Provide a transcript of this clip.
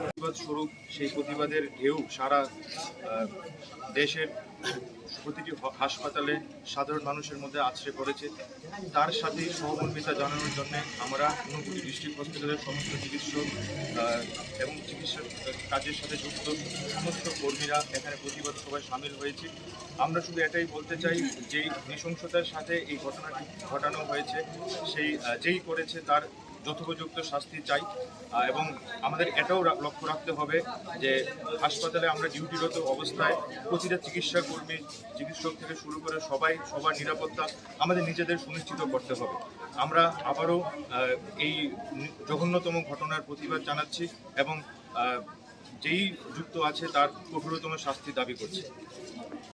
প্রতিবাদ স্বরূপ সেই প্রতিবাদের ঢেউ সারা দেশের প্রতিটি হাসপাতালে সাধারণ মানুষের মধ্যে আছড়ে পড়েছে। তার সাথে সহমর্মিতা জানানোর জন্য আমরা ঊনকোটি ডিস্ট্রিক্ট হসপিটালের সমস্ত চিকিৎসক এবং চিকিৎসা কাজের সাথে যুক্ত সমস্ত কর্মীরা এখানে প্রতিবাদ সভায় সামিল হয়েছে। আমরা শুধু এটাই বলতে চাই যে নৃশংসতার সাথে এই ঘটনাটি ঘটানো হয়েছে। সেই যেই করেছে তার যথোপযুক্ত শাস্তি চাই এবং আমাদের এটাও লক্ষ্য রাখতে হবে যে হাসপাতালে আমরা ডিউটিরত অবস্থায় প্রতিটা চিকিৎসা কর্মী, চিকিৎসক থেকে শুরু করে সবাই, সবার নিরাপত্তা আমাদের নিজেদের সুনিশ্চিত করতে হবে। আমরা আবারও এই জঘন্যতম ঘটনার প্রতিবাদ জানাচ্ছি এবং যেই যুক্ত আছে তার কঠোরতম শাস্তি দাবি করছি।